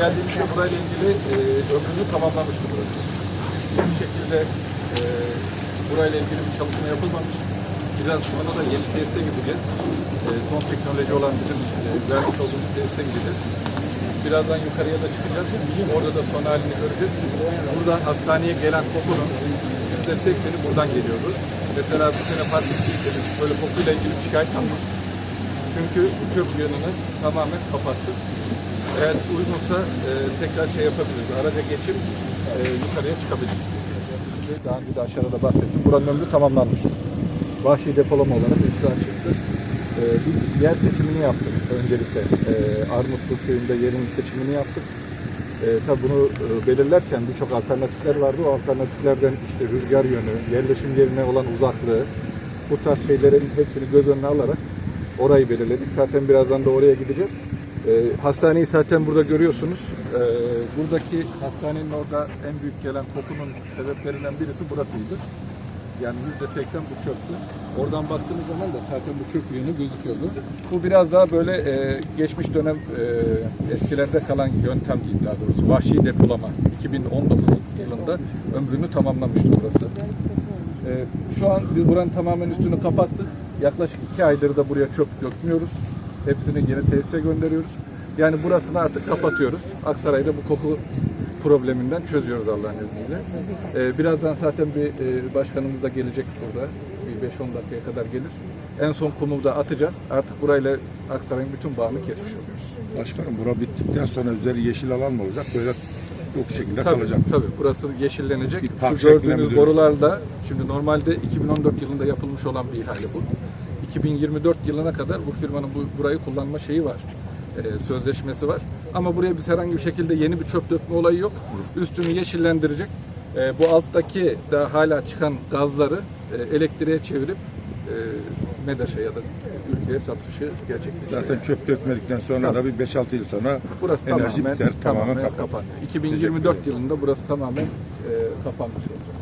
geldiğimizde burayla ilgili e, ömrünü tamamlamıştı burası. Hiçbir şekilde e, burayla ilgili bir çalışma yapılmamış. Biraz sonra da yeni tesise gideceğiz. E, son teknoloji olan bizim e, vermiş olduğumuz tesise gideceğiz. Birazdan yukarıya da çıkacağız. Orada da son halini göreceğiz. Buradan hastaneye gelen kokunun yüzde sekseni buradan geliyordu. Mesela bu sene fark ettiyseniz böyle kokuyla ilgili bir şikayet almadık. Çünkü çöp yığınını tamamen kapattık. Eğer uygunsa e, tekrar şey yapabiliriz. Araca geçip e, yukarıya çıkabiliriz. Daha önce de aşağıda da bahsettim. Buranın ömrü tamamlanmış. Vahşi depolama olarak üstü açıktı. E, biz yer seçimini yaptık öncelikle. E, Armutlu köyünde yerin seçimini yaptık. E, tabii bunu e, belirlerken birçok alternatifler vardı. O alternatiflerden işte rüzgar yönü, yerleşim yerine olan uzaklığı, bu tarz şeylerin hepsini göz önüne alarak orayı belirledik. Zaten birazdan da oraya gideceğiz. E, hastaneyi zaten burada görüyorsunuz. E, buradaki hastanenin orada en büyük gelen kokunun sebeplerinden birisi burasıydı. Yani yüzde seksen bu çöktü. Oradan baktığımız zaman da zaten bu çöp yönü gözüküyordu. Bu biraz daha böyle e, geçmiş dönem e, eskilerde kalan yöntem diyeyim daha doğrusu. Vahşi depolama. 2019 yılında ömrünü tamamlamıştı burası. E, şu an biz buranın tamamen üstünü kapattık. Yaklaşık iki aydır da buraya çöp dökmüyoruz. Hepsini yeni tesise gönderiyoruz. Yani burasını artık kapatıyoruz. Aksaray'da bu koku probleminden çözüyoruz Allah'ın izniyle. Ee, birazdan zaten bir e, başkanımız da gelecek burada. Bir 5-10 dakikaya kadar gelir. En son kumu da atacağız. Artık burayla Aksaray'ın bütün bağını kesmiş oluyoruz. Başkanım bura bittikten sonra üzeri yeşil alan mı olacak? Böyle yok şekilde Tabii, kalacak. tabii. Burası yeşillenecek. Şu gördüğünüz borularda şimdi normalde 2014 yılında yapılmış olan bir ihale bu. 2024 yılına kadar bu firmanın bu, burayı kullanma şeyi var. Ee, sözleşmesi var. Ama buraya biz herhangi bir şekilde yeni bir çöp dökme olayı yok. Üstünü yeşillendirecek. Ee, bu alttaki da hala çıkan gazları e, elektriğe çevirip e, MEDAŞ'a ya da ülkeye satışı gerçekleştirecek. Zaten çöp dökmedikten sonra da bir 5-6 yıl sonra Burası enerji tamamen, biter, tamamen tamamen kapanır. kapandı. 2024 yılında burası tamamen e, kapanmış olacak.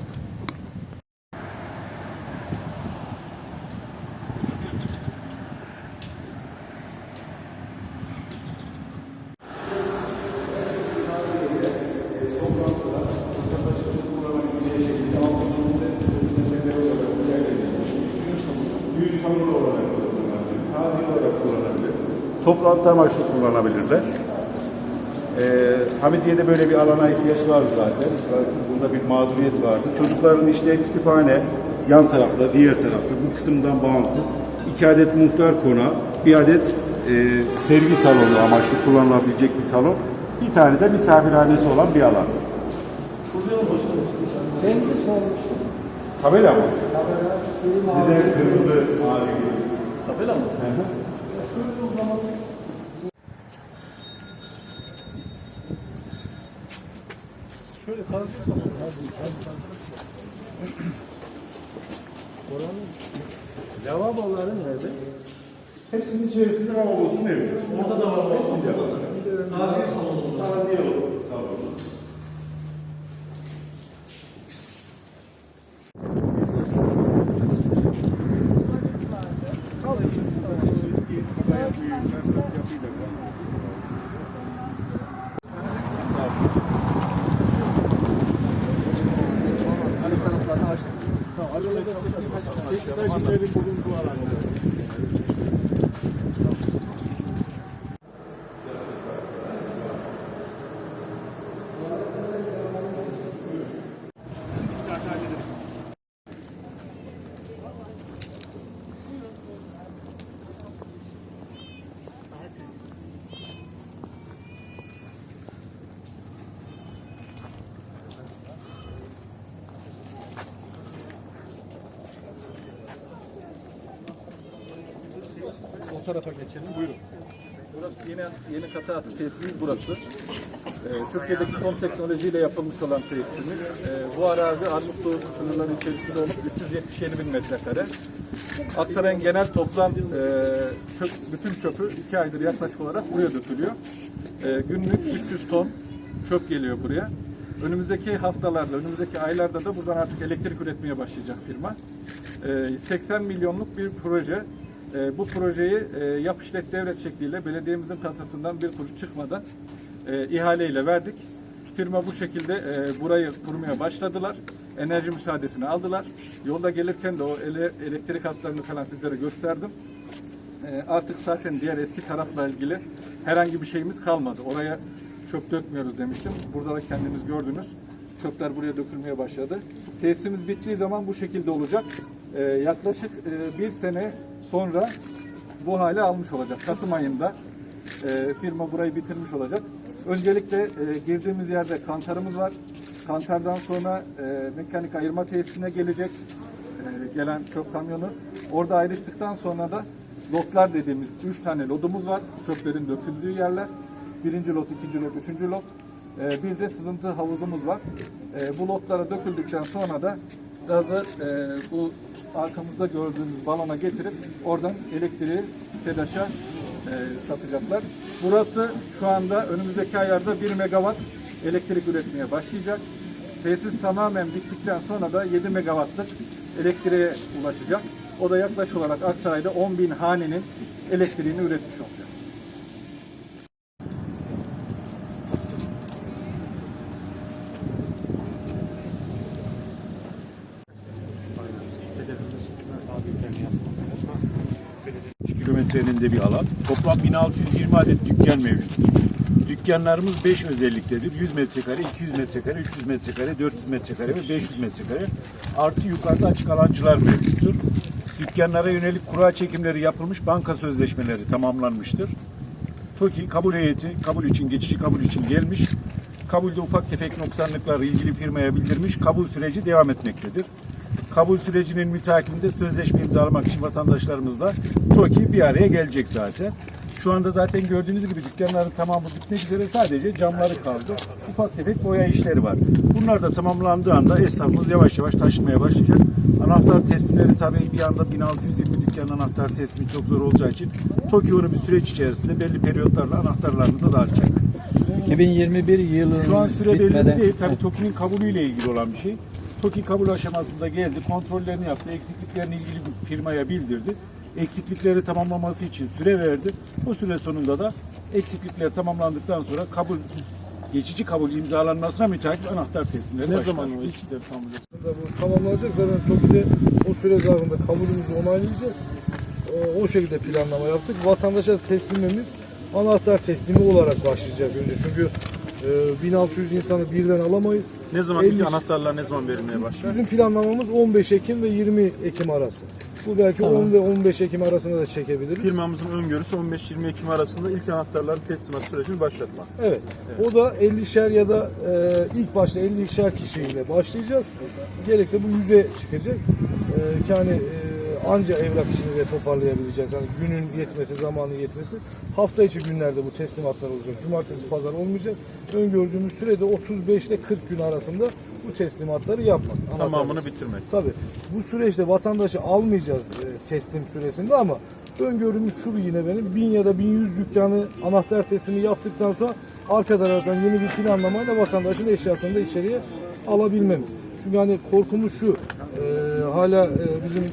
Büyük samur olarak kullanılabilir, taze olarak kullanılabilir, toplantı amaçlı kullanabilirler. Ee, Hamidiye'de böyle bir alana ihtiyaç var zaten. Bunda bir mağduriyet vardı. Çocukların işte kütüphane yan tarafta, diğer tarafta bu kısımdan bağımsız. iki adet muhtar konağı, bir adet e, sergi salonu amaçlı kullanılabilecek bir salon. Bir tane de misafirhanesi olan bir alan. Tabela mı? Neden kırmızı mavi? Tabela mı? Şöyle kaldırırsam Oranın lavaboları nerede? Hepsinin içerisinde lavabosu mevcut. Orada da var. Hepsinde var. Taziye salonu. Taziye salonu. O tarafa geçelim. Buyurun. Burası yeni yeni katı atı tesisimiz burası. Ee, Türkiye'deki son teknolojiyle yapılmış olan tesisimiz. Ee, bu arazi Armutlu sınırları içerisinde olup 377 bin metrekare. Aksaray'ın genel toplam e, çöp, bütün çöpü iki aydır yaklaşık olarak buraya dökülüyor. E, günlük 300 ton çöp geliyor buraya. Önümüzdeki haftalarda, önümüzdeki aylarda da buradan artık elektrik üretmeye başlayacak firma. E, 80 milyonluk bir proje. E, bu projeyi e, yap işlet devlet şekliyle belediyemizin kasasından bir kuruş çıkmadan e, ihaleyle verdik. Firma bu şekilde e, burayı kurmaya başladılar. Enerji müsaadesini aldılar. Yolda gelirken de o ele- elektrik hatlarını falan sizlere gösterdim. E, artık zaten diğer eski tarafla ilgili herhangi bir şeyimiz kalmadı. Oraya çöp dökmüyoruz demiştim. Burada da kendiniz gördünüz. Çöpler buraya dökülmeye başladı. Tesisimiz bittiği zaman bu şekilde olacak. E, yaklaşık e, bir sene sonra bu hale almış olacak. Kasım ayında e, firma burayı bitirmiş olacak. Öncelikle e, girdiğimiz yerde kantarımız var. Kantardan sonra e, mekanik ayırma tesisine gelecek e, gelen çöp kamyonu. Orada ayrıştıktan sonra da lotlar dediğimiz 3 tane lodumuz var. Çöplerin döküldüğü yerler. Birinci lot, ikinci lot, üçüncü lot. E, bir de sızıntı havuzumuz var. E, bu lotlara döküldükten sonra da gazı e, bu arkamızda gördüğünüz balona getirip oradan elektriği TEDAŞ'a e, satacaklar. Burası şu anda önümüzdeki aylarda 1 megawatt elektrik üretmeye başlayacak. Tesis tamamen bittikten sonra da 7 megawattlık elektriğe ulaşacak. O da yaklaşık olarak Aksaray'da 10 bin hanenin elektriğini üretmiş olacak. Kilometrenin de bir alan. Toplam 1620 adet dükkan mevcut. Dükkanlarımız 5 özelliktedir. 100 metrekare, 200 metrekare, 300 metrekare, 400 metrekare ve 500 metrekare. Artı yukarıda açık alancılar mevcuttur. Dükkanlara yönelik kura çekimleri yapılmış, banka sözleşmeleri tamamlanmıştır. TOKİ kabul heyeti kabul için, geçici kabul için gelmiş. Kabulde ufak tefek noksanlıkları ilgili firmaya bildirmiş. Kabul süreci devam etmektedir. Kabul sürecinin mütakibinde sözleşme imzalamak için vatandaşlarımızla TOKİ bir araya gelecek zaten. Şu anda zaten gördüğünüz gibi dükkanların tamamı bitmek üzere sadece camları kaldı. Ufak tefek boya işleri var. Bunlar da tamamlandığı anda esnafımız yavaş yavaş taşınmaya başlayacak. Anahtar teslimleri tabii bir anda 1620 dükkan anahtar teslimi çok zor olacağı için TOKİ onu bir süreç içerisinde belli periyotlarla anahtarlarını da dağıtacak. 2021 yılı Şu an süre belli bitmeden değil. Tabii TOKİ'nin kabulüyle ilgili olan bir şey. TOKİ kabul aşamasında geldi, kontrollerini yaptı, eksikliklerini ilgili firmaya bildirdi. Eksiklikleri tamamlaması için süre verdi. Bu süre sonunda da eksiklikler tamamlandıktan sonra kabul geçici kabul imzalanmasına müteakip anahtar teslimleri Ne başlar. zaman o eksikleri tamamlayacak? Bu tamamlanacak zaten TOKİ'de o süre zarfında kabulümüzü onaylayacak. O, o şekilde planlama yaptık. Vatandaşa teslimimiz anahtar teslimi olarak başlayacak önce. Çünkü e, 1600 insanı birden alamayız. Ne zaman 50 ilk anahtarlar ne zaman verilmeye başlar? Bizim planlamamız 15 Ekim ve 20 Ekim arası. Bu belki 10 ve 15 Ekim arasında da çekebiliriz. Firmamızın öngörüsü 15-20 Ekim arasında ilk anahtarların teslimat sürecini başlatmak. Evet. O da 50'şer ya da e, ilk başta 50'şer kişiyle başlayacağız. Gerekse bu 100'e çıkacak. E, ki hani e, anca evrak işini de toparlayabileceğiz. Hani günün yetmesi, zamanın yetmesi. Hafta içi günlerde bu teslimatlar olacak. Cumartesi, pazar olmayacak. Öngördüğümüz sürede 35 ile 40 gün arasında bu teslimatları yapmak. Tamamını Anahtar bitirmek. Tabii. Bu süreçte vatandaşı almayacağız e, teslim süresinde ama öngörümüz şu yine benim 1000 ya da 1100 dükkanı anahtar teslimi yaptıktan sonra arka taraftan yeni bir planlamayla vatandaşın eşyasını da içeriye alabilmemiz. Çünkü hani korkumuz şu e, hala e, bizim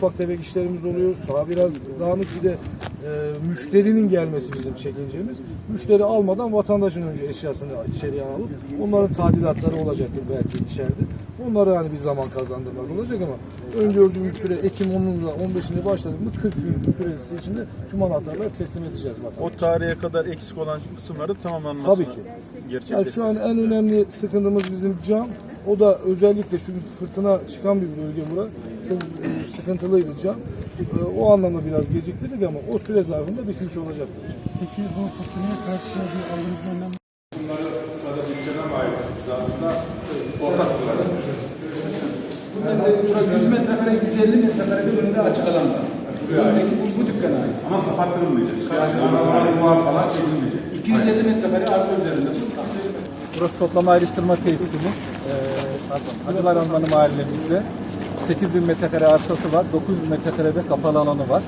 ufak tefek işlerimiz oluyor. Saha biraz dağınık bir de e, müşterinin gelmesi bizim çekincemiz. Müşteri almadan vatandaşın önce eşyasını içeriye alıp onların tadilatları olacaktır belki içeride. Onlara yani bir zaman kazandırmak olacak ama öngördüğümüz süre Ekim 10'unda 15'inde başladığında 40 gün süresi içinde tüm anahtarları teslim edeceğiz O vatandaşa. tarihe kadar eksik olan kısımları tamamlanması Tabii ki. Yani şu an en önemli sıkıntımız bizim cam. O da özellikle çünkü fırtına çıkan bir bölge bura. Çok e, sıkıntılıydı cam. E, o anlamda biraz geciktirdik ama o süre zarfında bitmiş olacaktır. Peki bu fırtınaya karşı bir aldığınız önlem Burası 100 metrekare, 150 metrekare bir önünde açık alan var. Buradaki bu, bu dükkana ait. Ama kapattırılmayacak. Yani falan çekilmeyecek. 250 metrekare arsa üzerinde. Burası toplama ayrıştırma tesisimiz. Ee, pardon, Hacılar Ormanı mahallemizde 8000 metrekare arsası var. 900 metrekare de kapalı alanı var.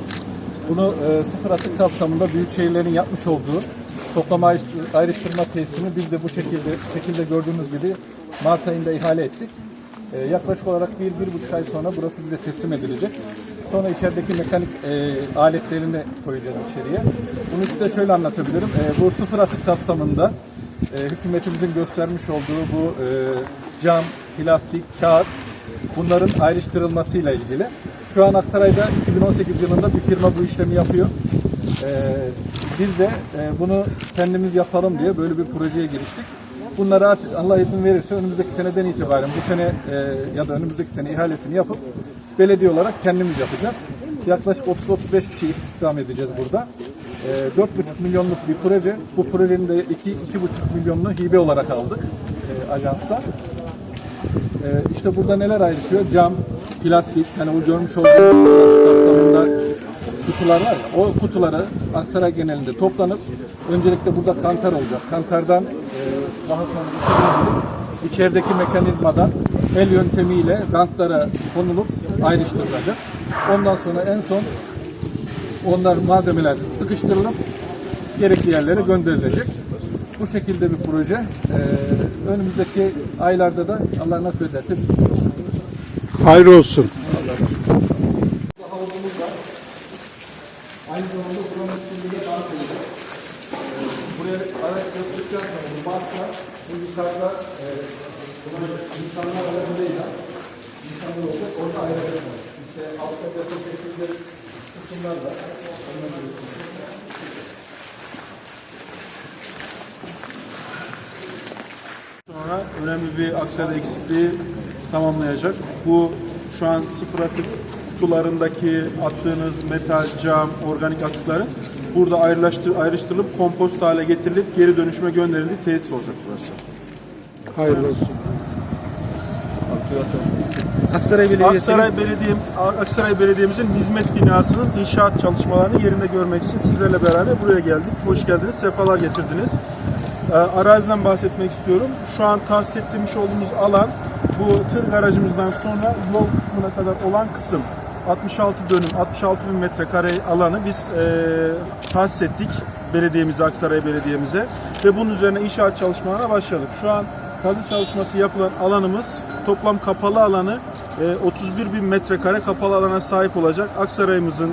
Bunu e, sıfır atık kapsamında büyük şehirlerin yapmış olduğu toplama ayrıştır- ayrıştırma tesisini biz de bu şekilde şekilde gördüğünüz gibi Mart ayında ihale ettik. E, yaklaşık olarak bir, bir buçuk ay sonra burası bize teslim edilecek. Sonra içerideki mekanik e, aletlerini koyacağız içeriye. Bunu size şöyle anlatabilirim. E, bu sıfır atık kapsamında e, hükümetimizin göstermiş olduğu bu e, cam, plastik, kağıt bunların ayrıştırılmasıyla ilgili. Şu an Aksaray'da 2018 yılında bir firma bu işlemi yapıyor. E, biz de e, bunu kendimiz yapalım diye böyle bir projeye giriştik. Bunları artık Allah izin verirse önümüzdeki seneden itibaren bu sene e, ya da önümüzdeki sene ihalesini yapıp belediye olarak kendimiz yapacağız. Yaklaşık 30-35 kişi istihdam edeceğiz burada. E, 4,5 milyonluk bir proje. Bu projenin de 2-2,5 milyonunu hibe olarak aldık e, ajansta. E, işte burada neler ayrışıyor? Cam, plastik, hani o görmüş olduğunuz kapsamında kutular var ya, o kutuları Aksaray genelinde toplanıp öncelikle burada kantar olacak. Kantardan e, daha sonra içerideki mekanizmadan el yöntemiyle rantlara konulup ayrıştırılacak. Ondan sonra en son onlar malzemeler sıkıştırılıp gerekli yerlere gönderilecek. Bu şekilde bir proje. Ee, önümüzdeki aylarda da Allah nasip ederse bitmiş olacak. Hayırlı olsun. havuzumuz var. Aynı zamanda buranın üstünde de olacak. Ee, buraya araç götürdükten sonra bu bankla bu yukarıda e, insanlar aracılığıyla insanlar olacak. Orada ayrılacak. İşte altta çektikleri Onları görüyorsunuz. Sonra önemli bir aksiyel eksikliği tamamlayacak. Bu şu an sıfır atık kutularındaki attığınız metal, cam, organik atıkların burada ayrılaştır, ayrıştırılıp kompost hale getirilip geri dönüşüme gönderildiği tesis olacak burası. Hayırlı olsun. Aksaray Belediyesi Aksaray Belediye Aksaray Belediye'mizin hizmet binasının inşaat çalışmalarını yerinde görmek için sizlerle beraber buraya geldik. Hoş geldiniz, sefalar getirdiniz. Ee, araziden bahsetmek istiyorum. Şu an tahsis ettirmiş olduğumuz alan bu tır garajımızdan sonra yol kısmına kadar olan kısım. 66 dönüm, 66 bin metrekare alanı biz e, tahsis ettik belediyemize, Aksaray Belediye'mize ve bunun üzerine inşaat çalışmalarına başladık. Şu an kazı çalışması yapılan alanımız toplam kapalı alanı e, 31 bin metrekare kapalı alana sahip olacak. Aksaray'ımızın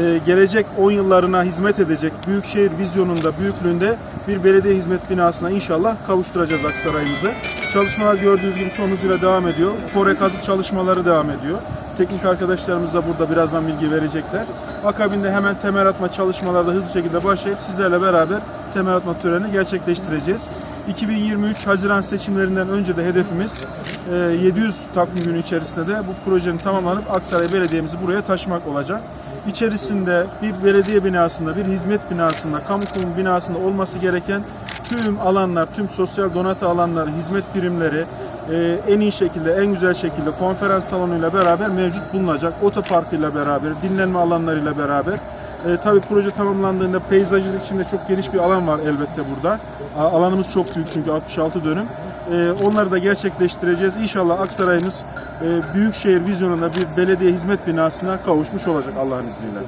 e, gelecek 10 yıllarına hizmet edecek büyükşehir vizyonunda, büyüklüğünde bir belediye hizmet binasına inşallah kavuşturacağız Aksaray'ımızı. Çalışmalar gördüğünüz gibi son hızıyla devam ediyor. Fore kazık çalışmaları devam ediyor. Teknik arkadaşlarımız da burada birazdan bilgi verecekler. Akabinde hemen temel atma çalışmaları da hızlı şekilde başlayıp sizlerle beraber temel atma törenini gerçekleştireceğiz. 2023 Haziran seçimlerinden önce de hedefimiz e, 700 takvim günü içerisinde de bu projenin tamamlanıp Aksaray Belediye'mizi buraya taşımak olacak. İçerisinde bir belediye binasında, bir hizmet binasında, kamu kurum binasında olması gereken tüm alanlar, tüm sosyal donatı alanları, hizmet birimleri e, en iyi şekilde, en güzel şekilde konferans salonuyla beraber mevcut bulunacak. Otoparkıyla beraber, dinlenme alanlarıyla beraber. E, tabii proje tamamlandığında peyzajcılık için de çok geniş bir alan var elbette burada. A- Alanımız çok büyük çünkü 66 dönüm. E, onları da gerçekleştireceğiz. İnşallah Aksaray'ımız e, büyükşehir vizyonunda bir belediye hizmet binasına kavuşmuş olacak Allah'ın izniyle.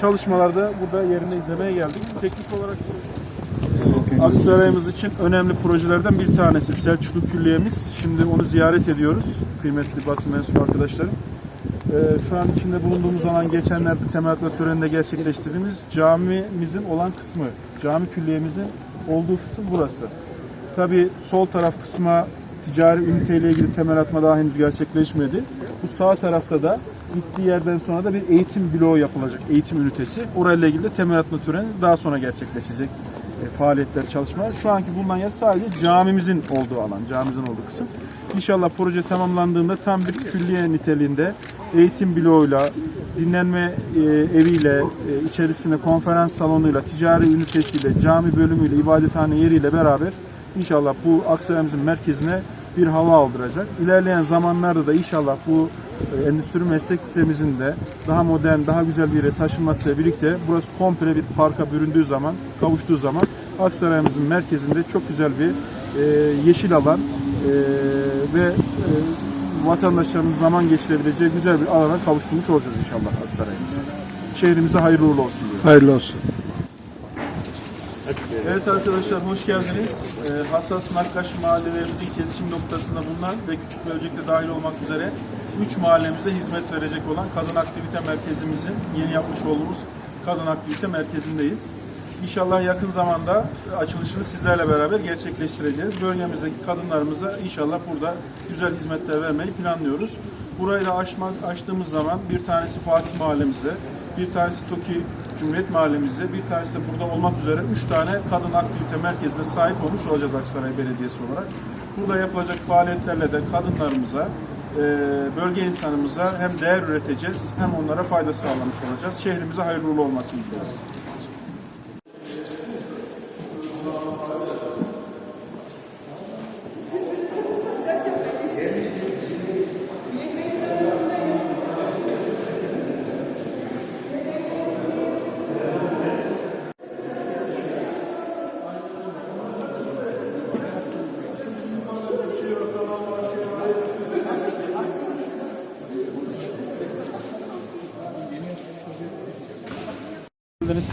Çalışmalarda burada yerinde izlemeye geldik. Teknik olarak Aksaray'ımız için önemli projelerden bir tanesi Selçuklu Külliye'miz. Şimdi onu ziyaret ediyoruz kıymetli basın mensubu arkadaşlarım. Ee, şu an içinde bulunduğumuz alan geçenlerde temel atma töreninde gerçekleştirdiğimiz camimizin olan kısmı. Cami külliyemizin olduğu kısım burası. Tabi sol taraf kısma ticari üniteyle ilgili temel atma daha henüz gerçekleşmedi. Bu sağ tarafta da gittiği yerden sonra da bir eğitim bloğu yapılacak, eğitim ünitesi. Orayla ilgili de temel atma töreni daha sonra gerçekleşecek e, faaliyetler, çalışmalar. Şu anki bulunan yer sadece camimizin olduğu alan, camimizin olduğu kısım. İnşallah proje tamamlandığında tam bir külliye niteliğinde eğitim bloğuyla, dinlenme e, eviyle, e, içerisinde konferans salonuyla, ticari ünitesiyle, cami bölümüyle, ibadethane yeriyle beraber inşallah bu Aksaray'ımızın merkezine bir hava aldıracak. İlerleyen zamanlarda da inşallah bu e, endüstri meslek lisemizin de daha modern, daha güzel bir yere taşınmasıyla birlikte burası komple bir parka büründüğü zaman, kavuştuğu zaman Aksaray'ımızın merkezinde çok güzel bir e, yeşil alan e, ve e, vatandaşlarımız zaman geçirebileceği güzel bir alana kavuşturmuş olacağız inşallah Aksaray'ımızı. Şehrimize hayırlı uğurlu olsun diyorum. Hayırlı olsun. Evet arkadaşlar hoş geldiniz. Ee, hassas Nakkaş mahallelerimizin kesişim noktasında bulunan ve küçük bölcekte dahil olmak üzere 3 mahallemize hizmet verecek olan Kadın Aktivite Merkezimizin yeni yapmış olduğumuz Kadın Aktivite Merkezi'ndeyiz. İnşallah yakın zamanda açılışını sizlerle beraber gerçekleştireceğiz. Bölgemizdeki kadınlarımıza inşallah burada güzel hizmetler vermeyi planlıyoruz. Burayı da açtığımız zaman bir tanesi Fatih Mahallemizde, bir tanesi Toki Cumhuriyet Mahallemizde, bir tanesi de burada olmak üzere üç tane kadın aktivite merkezine sahip olmuş olacağız Aksaray Belediyesi olarak. Burada yapılacak faaliyetlerle de kadınlarımıza, e, bölge insanımıza hem değer üreteceğiz hem onlara fayda sağlamış olacağız. Şehrimize hayırlı olmasını diliyoruz.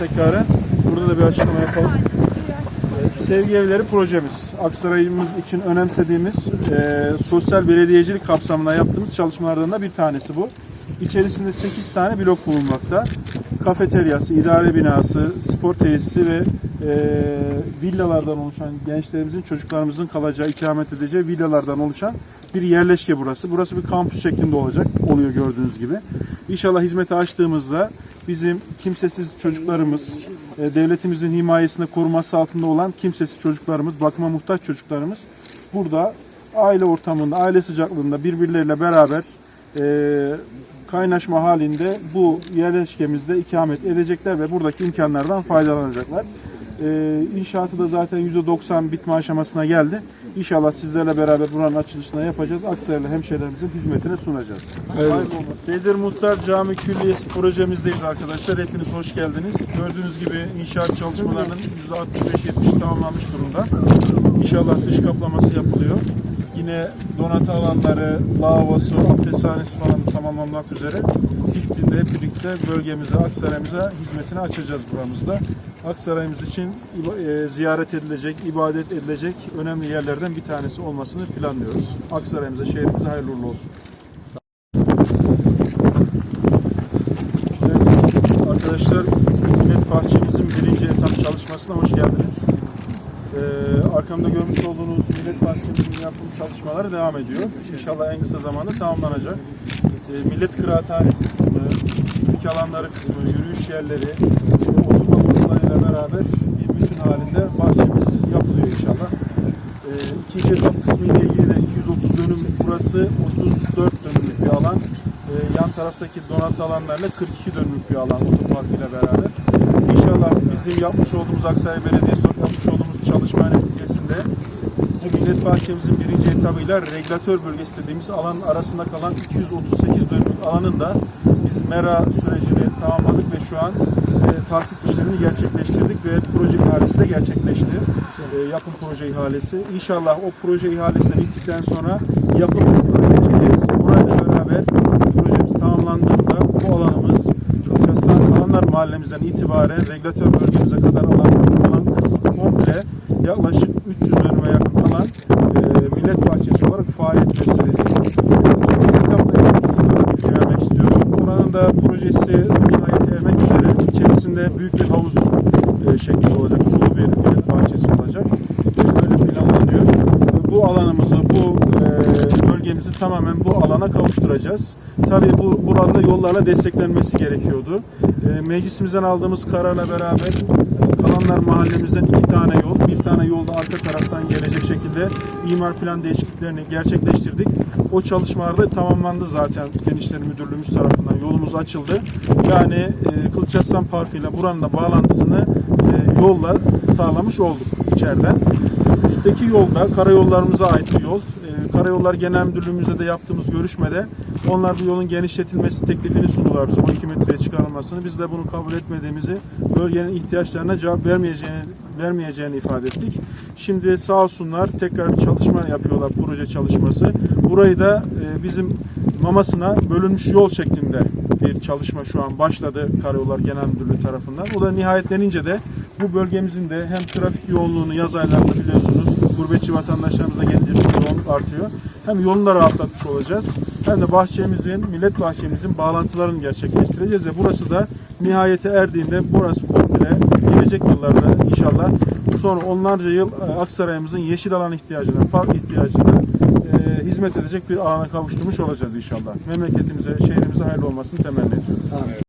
Tekraren. Burada da bir açıklama yapalım. Ee, Sevgi Evleri projemiz. Aksaray'ımız için önemsediğimiz e, sosyal belediyecilik kapsamında yaptığımız çalışmalardan da bir tanesi bu. İçerisinde 8 tane blok bulunmakta. Kafeteryası, idare binası, spor tesisi ve e, villalardan oluşan gençlerimizin, çocuklarımızın kalacağı, ikamet edeceği villalardan oluşan bir yerleşke burası. Burası bir kampüs şeklinde olacak, oluyor gördüğünüz gibi. İnşallah hizmete açtığımızda bizim kimsesiz çocuklarımız, e, devletimizin himayesinde koruması altında olan kimsesiz çocuklarımız, bakıma muhtaç çocuklarımız burada aile ortamında, aile sıcaklığında birbirleriyle beraber e, kaynaşma halinde bu yerleşkemizde ikamet edecekler ve buradaki imkanlardan faydalanacaklar. E, inşaatı da zaten %90 bitme aşamasına geldi. İnşallah sizlerle beraber buranın açılışını yapacağız. Aksaraylı hemşehrilerimizin hizmetine sunacağız. Olsun. Bedir Muhtar Cami Külliyesi projemizdeyiz arkadaşlar. Hepiniz hoş geldiniz. Gördüğünüz gibi inşaat çalışmalarının %65-70 tamamlanmış durumda. İnşallah dış kaplaması yapılıyor. Yine donatı alanları, lavabosu, abdesthanesi falan tamamlanmak üzere. Bittiğinde hep birlikte bölgemize, Aksaray'ımıza hizmetini açacağız buramızda. Aksaray'ımız için e, ziyaret edilecek, ibadet edilecek önemli yerlerden bir tanesi olmasını planlıyoruz. Aksaray'ımıza, şehrimize hayırlı uğurlu olsun. Evet, arkadaşlar, Millet Bahçemizin birinci etap çalışmasına hoş geldiniz. Ee, arkamda görmüş olduğunuz Millet Bahçemizin yapım çalışmaları devam ediyor. İnşallah en kısa zamanda tamamlanacak. Ee, Millet Kıraathanesi kısmı, piknik alanları kısmı, yürüyüş yerleri, oturma gruplarıyla beraber bir bütün halinde bahçemiz yapılıyor inşallah. Ee, ikinci etap kısmı ile ilgili de 230 dönüm burası 34 dönümlük bir alan. Ee, yan taraftaki donatı alanlarla 42 dönümlük bir alan otopark beraber. İnşallah bizim yapmış olduğumuz Aksaray Belediyesi yapmış olduğumuz çalışma neticesinde bu millet bahçemizin birinci etabıyla regülatör bölgesi dediğimiz alanın arasında kalan 238 dönümlük alanın da biz mera sürecini tamamladık ve şu an e, tahsis işlemini gerçekleştirdik ve proje ihalesi de gerçekleşti. E, yapım proje ihalesi. İnşallah o proje ihalesi de bittikten sonra yapım kısmına geçeceğiz. Burayla beraber projemiz tamamlandığında bu alanımız Kılçaslan Alanlar Mahallemizden itibaren regülatör bölgemize kadar alan, alan kısmı komple yaklaşık 300 dönüme yakın alan e, millet bahçesi olarak faaliyet gösterecek. İkinci etapla ilgili kısmını da bilgi vermek istiyorum. Buranın da projesi nihayete ermek üzere. İçerisinde büyük bir havuz e, şeklinde olacak. Sulu bir millet bahçesi olacak. E, Böyle planlanıyor. E, Bu alanımızı, bu e, bölgemizi tamamen bu kavuşturacağız. Tabii bu burada yollarla desteklenmesi gerekiyordu. E, meclisimizden aldığımız kararla beraber Kalanlar mahallemizden iki tane yol, bir tane yolda arka taraftan gelecek şekilde imar plan değişikliklerini gerçekleştirdik. O çalışmalarda tamamlandı zaten Fen Müdürlüğümüz tarafından yolumuz açıldı. Yani e, Kılıçarslan Parkı ile buranın da bağlantısını e, yolla sağlamış olduk içeriden. Üstteki yolda karayollarımıza ait bir yol. Karayollar Genel Müdürlüğümüzde de yaptığımız görüşmede onlar bu yolun genişletilmesi teklifini sundular bize 12 metreye çıkarılmasını. Biz de bunu kabul etmediğimizi, bölgenin ihtiyaçlarına cevap vermeyeceğini vermeyeceğini ifade ettik. Şimdi sağ olsunlar tekrar bir çalışma yapıyorlar, proje çalışması. Burayı da e, bizim mamasına bölünmüş yol şeklinde bir çalışma şu an başladı Karayollar Genel Müdürlüğü tarafından. O da nihayetlenince de bu bölgemizin de hem trafik yoğunluğunu yaz aylarında biliyorsunuz gurbetçi vatandaşlarımıza gelince yoğunluk artıyor. Hem yolunu rahatlatmış olacağız. Hem de bahçemizin, millet bahçemizin bağlantılarını gerçekleştireceğiz ve burası da nihayete erdiğinde burası komple gelecek yıllarda inşallah sonra onlarca yıl e, Aksaray'ımızın yeşil alan ihtiyacına, park ihtiyacına e, hizmet edecek bir alana kavuşturmuş olacağız inşallah. Memleketimize, şehrimize hayırlı olmasını temenni ediyorum.